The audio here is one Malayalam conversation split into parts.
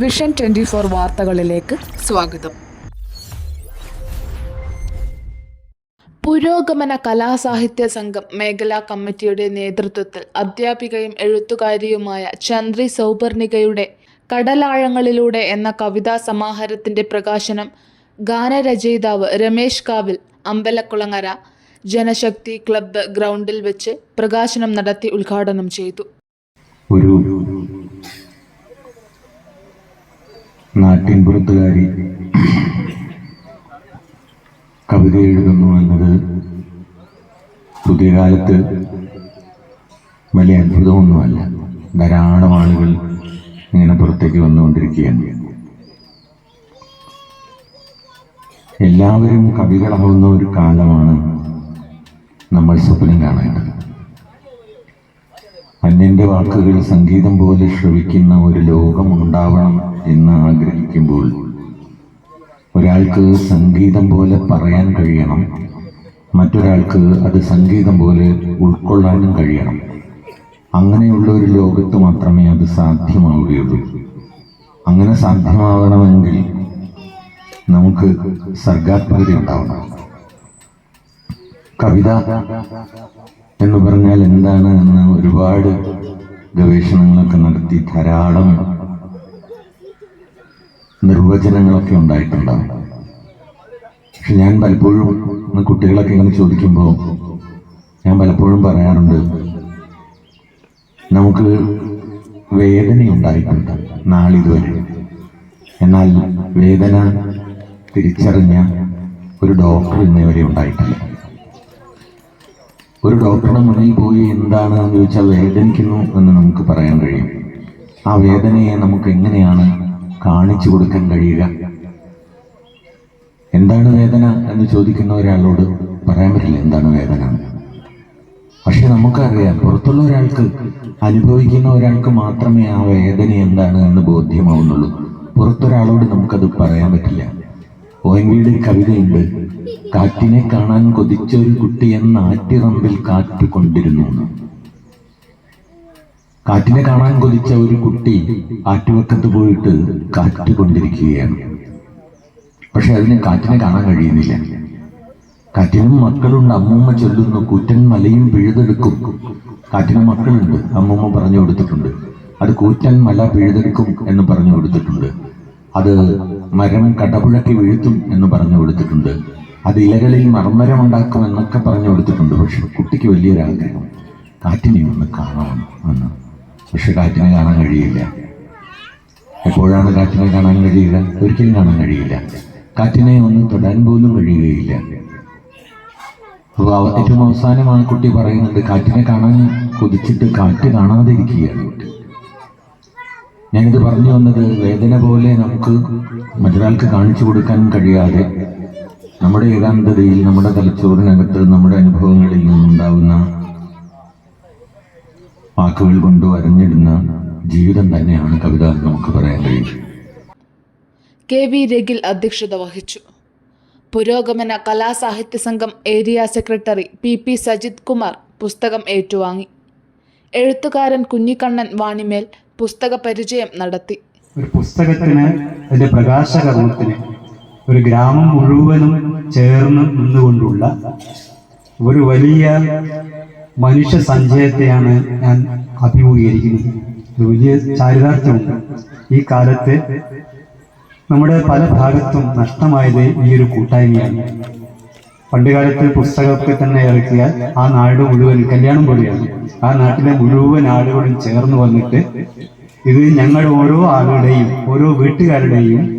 വിഷൻ ട്വന്റി ഫോർ വാർത്തകളിലേക്ക് സ്വാഗതം. പുരോഗമന കലാസാഹിത്യ സംഘം മേഖലാ കമ്മിറ്റിയുടെ നേതൃത്വത്തിൽ അധ്യാപികയും എഴുത്തുകാരിയുമായ ചന്ദ്രി സൗപർണികയുടെ കടലാഴങ്ങളിലൂടെ എന്ന കവിതാ സമാഹാരത്തിന്റെ പ്രകാശനം ഗാനരചയിതാവ് രമേശ് കാവിൽ അമ്പലക്കുളങ്ങര ജനശക്തി ക്ലബ്ബ് ഗ്രൗണ്ടിൽ വെച്ച് പ്രകാശനം നടത്തി ഉദ്ഘാടനം ചെയ്തു. നാട്ടിൻപുറത്തുകാരി കവിത എഴുതുന്നു എന്നത് പുതിയ കാലത്ത് വലിയ അത്ഭുതമൊന്നുമല്ല. ധാരാളം ആളുകൾ ഇങ്ങനെ പുറത്തേക്ക് വന്നുകൊണ്ടിരിക്കുകയാണ്. എല്ലാവരും കവികളാവുന്ന ഒരു കാലമാണ് നമ്മൾ സ്വപ്നം കാണേണ്ടത്. അന്യന്റെ വാക്കുകൾ സംഗീതം പോലെ ശ്രവിക്കുന്ന ഒരു ലോകം ഉണ്ടാവണം എന്ന് ആഗ്രഹിക്കുമ്പോൾ ഒരാൾക്ക് സംഗീതം പോലെ പറയാൻ കഴിയണം മറ്റൊരാൾക്ക് അത് സംഗീതം പോലെ ഉൾക്കൊള്ളാനും കഴിയണം. അങ്ങനെയുള്ള ഒരു ലോകത്ത് മാത്രമേ അത് സാധ്യമാവുകയുള്ളൂ. അങ്ങനെ സാധ്യമാവണമെങ്കിൽ നമുക്ക് സർഗാത്മകത ഉണ്ടാവണം. കവിത എന്ന് പറഞ്ഞാൽ എന്താണ് എന്ന് ഒരുപാട് ഗവേഷണങ്ങളൊക്കെ നടത്തി ധാരാളം നിർവചനങ്ങളൊക്കെ ഉണ്ടായിട്ടുണ്ടാവും പക്ഷെ ഞാൻ പലപ്പോഴും കുട്ടികളൊക്കെ ഇങ്ങനെ ചോദിക്കുമ്പോൾ ഞാൻ പലപ്പോഴും പറയാറുണ്ട് നമുക്ക് വേദന ഉണ്ടായിട്ടുണ്ട് നാളിതുവരെ. എന്നാൽ വേദന തിരിച്ചറിഞ്ഞ ഒരു ഡോക്ടർ ഇന്നേവരെ ഉണ്ടായിട്ടില്ല. ഒരു ഡോക്ടറുടെ മുന്നിൽ പോയി എന്താണ് എന്ന് ചോദിച്ചാൽ വേദനിക്കുന്നു എന്ന് നമുക്ക് പറയാൻ കഴിയും. ആ വേദനയെ നമുക്ക് എങ്ങനെയാണ് കാണിച്ചു കൊടുക്കാൻ കഴിയുക? എന്താണ് വേദന എന്ന് ചോദിക്കുന്ന ഒരാളോട് പറയാൻ പറ്റില്ല എന്താണ് വേദന. പക്ഷെ നമുക്കറിയാം പുറത്തുള്ള ഒരാൾക്ക് അനുഭവിക്കുന്ന ഒരാൾക്ക് മാത്രമേ ആ വേദന എന്താണ് എന്ന് ബോധ്യമാവുന്നുള്ളൂ. പുറത്തൊരാളോട് നമുക്കത് പറയാൻ പറ്റില്ല. ഒ എൻ വിയുടെ കവിതയുണ്ട്. കാറ്റിനെ കാണാൻ കൊതിച്ച ഒരു കുട്ടി എന്ന ആറ്റിറമ്പിൽ കാറ്റ് കൊണ്ടിരുന്നു. കാറ്റിനെ കാണാൻ കൊതിച്ച ഒരു കുട്ടി ആറ്റുവക്കത്ത് പോയിട്ട് കാറ്റ് കൊണ്ടിരിക്കുകയാണ്. പക്ഷെ അതിന് കാറ്റിനെ കാണാൻ കഴിയുന്നില്ല. കാറ്റിനും മക്കളുണ്ട് അമ്മൂമ്മ ചൊല്ലുന്നു കൂറ്റൻ മലയും പിഴുതെടുക്കും. കാറ്റിന് മക്കളുണ്ട് അമ്മൂമ്മ പറഞ്ഞു കൊടുത്തിട്ടുണ്ട്. അത് കൂറ്റൻ മല പിഴുതെടുക്കും എന്ന് പറഞ്ഞു കൊടുത്തിട്ടുണ്ട്. അത് മരം കടപുഴക്കി വീഴ്ത്തും എന്ന് പറഞ്ഞു കൊടുത്തിട്ടുണ്ട്. അത് ഇലകളിൽ മർമ്മരം ഉണ്ടാക്കും എന്നൊക്കെ പറഞ്ഞു കൊടുത്തിട്ടുണ്ട്. പക്ഷെ കുട്ടിക്ക് വലിയൊരാഗ്രഹം കാറ്റിനെ ഒന്ന് കാണണം എന്ന്. പക്ഷെ കാറ്റിനെ കാണാൻ കഴിയില്ല. എപ്പോഴാണ് കാറ്റിനെ കാണാൻ കഴിയുക? ഒരിക്കലും കാണാൻ കഴിയില്ല. കാറ്റിനെ ഒന്ന് തൊടാൻ പോലും കഴിയുകയില്ല. അപ്പോൾ ഏറ്റവും അവസാനം ആ കുട്ടി പറയുന്നത് കാറ്റിനെ കാണാൻ കൊതിച്ചിട്ട് കാറ്റ് കാണാതെ ഇരിക്കുകയാണ് കുട്ടി. ഞാനിത് പറഞ്ഞു വന്നത് വേദന പോലെ നമുക്ക് മറ്റൊരാൾക്ക് കാണിച്ചു കൊടുക്കാൻ കഴിയാതെ നമ്മുടെ ഏകാന്തതയിൽ നമ്മുടെ തലച്ചോറിനകത്ത് നമ്മുടെ അനുഭവങ്ങളിൽ നിന്നുണ്ടാവുന്ന വാക്കുകൾ കൊണ്ട് വരഞ്ഞിടുന്ന ജീവിതം തന്നെയാണ് കവിത എന്ന് നമുക്ക് പറയാൻ കഴിയും. കെ വി രഗിൽ അധ്യക്ഷത വഹിച്ചു. പുരോഗമന കലാസാഹിത്യ സംഘം area secretary P P Sajith Kumar പുസ്തകം ഏറ്റുവാങ്ങി. എഴുത്തുകാരൻ കുഞ്ഞിക്കണ്ണൻ വാണിമേൽ പുസ്തക പരിചയം നടത്തി. ഒരു പുസ്തകത്തിന് അതിന്റെ പ്രകാശകർമ്മത്തിന് ഒരു ഗ്രാമം മുഴുവനും ചേർന്ന് നിന്നുകൊണ്ടുള്ള ഒരു വലിയ മനുഷ്യ സഞ്ചയത്തെയാണ് ഞാൻ അഭിമുഖീകരിക്കുന്നത്. ഒരു വലിയ ചാരിതാർത്ഥ്യമുണ്ട്. ഈ കാലത്ത് നമ്മുടെ പല ഭാഗത്തും നഷ്ടമായത് ഈ ഒരു കൂട്ടായ്മയാണ്. പണ്ടുകാലത്ത് പുസ്തകമൊക്കെ തന്നെ ഇറക്കിയാൽ ആ നാട് മുഴുവൻ കല്യാണം പോലെയാണ്. ആ നാട്ടിലെ മുഴുവൻ ആളുകളും ചേർന്ന് വന്നിട്ട് ഇത് ഞങ്ങൾ ഓരോ ആളുടെയും ഓരോ വീട്ടുകാരുടെയും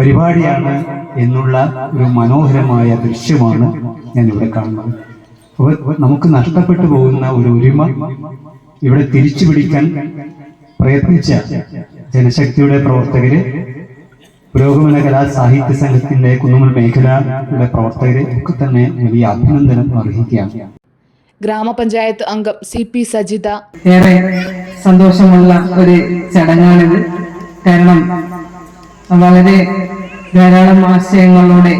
പരിപാടിയാണ് എന്നുള്ള ഒരു മനോഹരമായ ദൃശ്യമാണ് ഞാൻ ഇവിടെ കാണുന്നത്. അപ്പോൾ നമുക്ക് നഷ്ടപ്പെട്ടു പോകുന്ന ഒരു ഒരുമ ഇവിടെ തിരിച്ചു പിടിക്കാൻ പ്രയത്നിച്ച ജനശക്തിയുടെ പ്രവർത്തകര് പുരോഗമന കലാ സാഹിത്യ സംഘത്തിന്റെ കുന്നുമൽ മേഖലയുടെ പ്രവർത്തകരെ ഒക്കെ തന്നെ വലിയ അഭിനന്ദനം അർഹിക്കുകയാണ്. ഗ്രാമപഞ്ചായത്ത് അംഗം സി പി സജിത. ഏറെ സന്തോഷമുള്ള ഒരു ചടങ്ങാണിത്. കാരണം വളരെ ധാരാളം ആശയങ്ങളിലൂടെ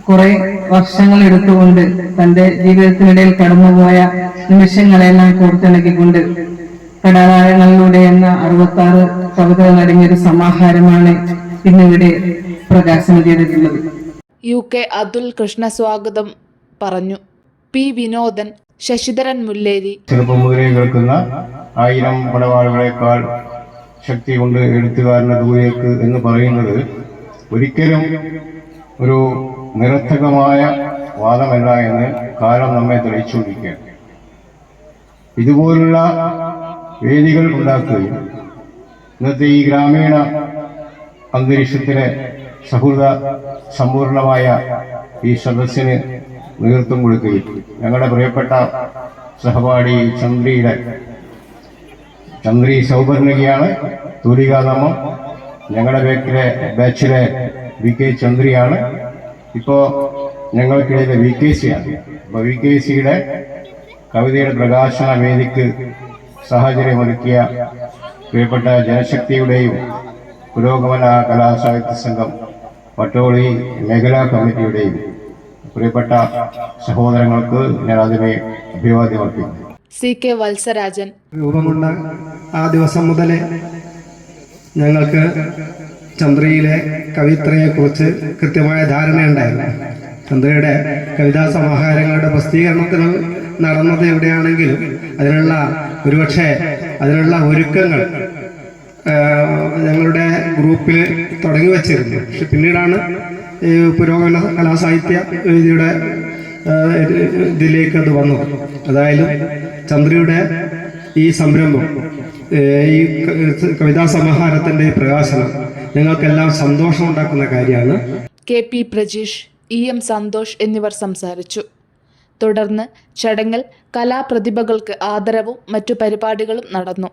കുറെ വർഷങ്ങൾ എടുത്തുകൊണ്ട് തന്റെ ജീവിതത്തിനിടയിൽ കടന്നുപോയ നിമിഷങ്ങളെല്ലാം കോർത്തിണക്കിക്കൊണ്ട് കടാകാരങ്ങളിലൂടെ എന്ന അറുപത്തി ആറ് കവിതകൾ അടങ്ങിയൊരു സമാഹാരമാണ് ഇന്നിവിടെ പ്രകാശനം ചെയ്തിട്ടുള്ളത്. യു കെ അതുൽ കൃഷ്ണ സ്വാഗതം പറഞ്ഞു. പി വിനോദൻ ശശിധരൻ മുല്ലേരി. ചെറുപ്പം മുതലേ കേൾക്കുന്ന ആയിരം പടവാളുകളെക്കാൾ ശക്തി കൊണ്ട് എഴുത്തുകാരന്റെ ദൂരേക്ക് എന്ന് പറയുന്നത് ഒരിക്കലും ഒരു നിരർത്ഥകമായ വാദമല്ല എന്ന് കാലം നമ്മെ തെളിയിച്ചുകൊണ്ടിരിക്കുകയാണ്. ഇതുപോലുള്ള വേദികൾ ഉണ്ടാക്കുകയും ഇന്നത്തെ ഈ ഗ്രാമീണ അന്തരീക്ഷത്തിലെ സൗഹൃദ സമ്പൂർണമായ ഈ സദസ്സിന് നേതൃത്വം കൊടുക്കുകയും ഞങ്ങളുടെ പ്രിയപ്പെട്ട സഹപാഠി ചന്ദ്രിയുടെ ചന്ദ്രി സൗപർണികയാണ് തൂലികാനാമം. ഞങ്ങളുടെ ബാക്കിലെ ബാച്ചിലെ വി കെ ചന്ദ്രിയാണ്. ഇപ്പോൾ ഞങ്ങൾക്കിടയിലെ വി കെ സിയാണ് അപ്പോൾ വി കെ സിയുടെ കവിതയുടെ പ്രകാശന വേദിക്ക് സാഹചര്യമൊരുക്കിയ പ്രിയപ്പെട്ട ജനശക്തിയുടെയും പുരോഗമന കലാസാഹിത്യ സംഘം പട്ടോളി മേഖലാ കമ്മിറ്റിയുടെയും പ്രിയപ്പെട്ട സഹോദരങ്ങൾക്ക് ഞാൻ ആദ്യമേ അഭിവാദ്യം അർപ്പിക്കുന്നു. C K Valsarajan. രൂപം ആ ദിവസം മുതലേ ഞങ്ങൾക്ക് ചന്ദ്രയിലെ കവിത്രയെക്കുറിച്ച് കൃത്യമായ ധാരണയുണ്ടായിരുന്നു. ചന്ദ്രയുടെ കവിതാ സമാഹാരങ്ങളുടെ പ്രസിദ്ധീകരണത്തിന് നടന്നത് എവിടെയാണെങ്കിലും അതിനുള്ള ഒരുപക്ഷെ അതിനുള്ള ഒരുക്കങ്ങൾ ഞങ്ങളുടെ ഗ്രൂപ്പിൽ തുടങ്ങി വച്ചിരുന്നു. പക്ഷെ പിന്നീടാണ് പുരോഗമന കലാസാഹിത്യ വേദിയുടെ ഇതിലേക്ക് അത് വന്നു. അതായാലും ചന്ദ്രയുടെ ഈ സംരംഭം ഈ കവിതാ സമാഹാരത്തിന്റെ പ്രകാശനം ഞങ്ങൾക്കെല്ലാം സന്തോഷമുണ്ടാക്കുന്ന കാര്യമാണ്. K P Prajeesh E M Santhosh എന്നിവർ സംസാരിച്ചു. തുടർന്ന് ചടങ്ങിൽ കലാപ്രതിഭകൾക്ക് ആദരവും മറ്റു പരിപാടികളും നടന്നു.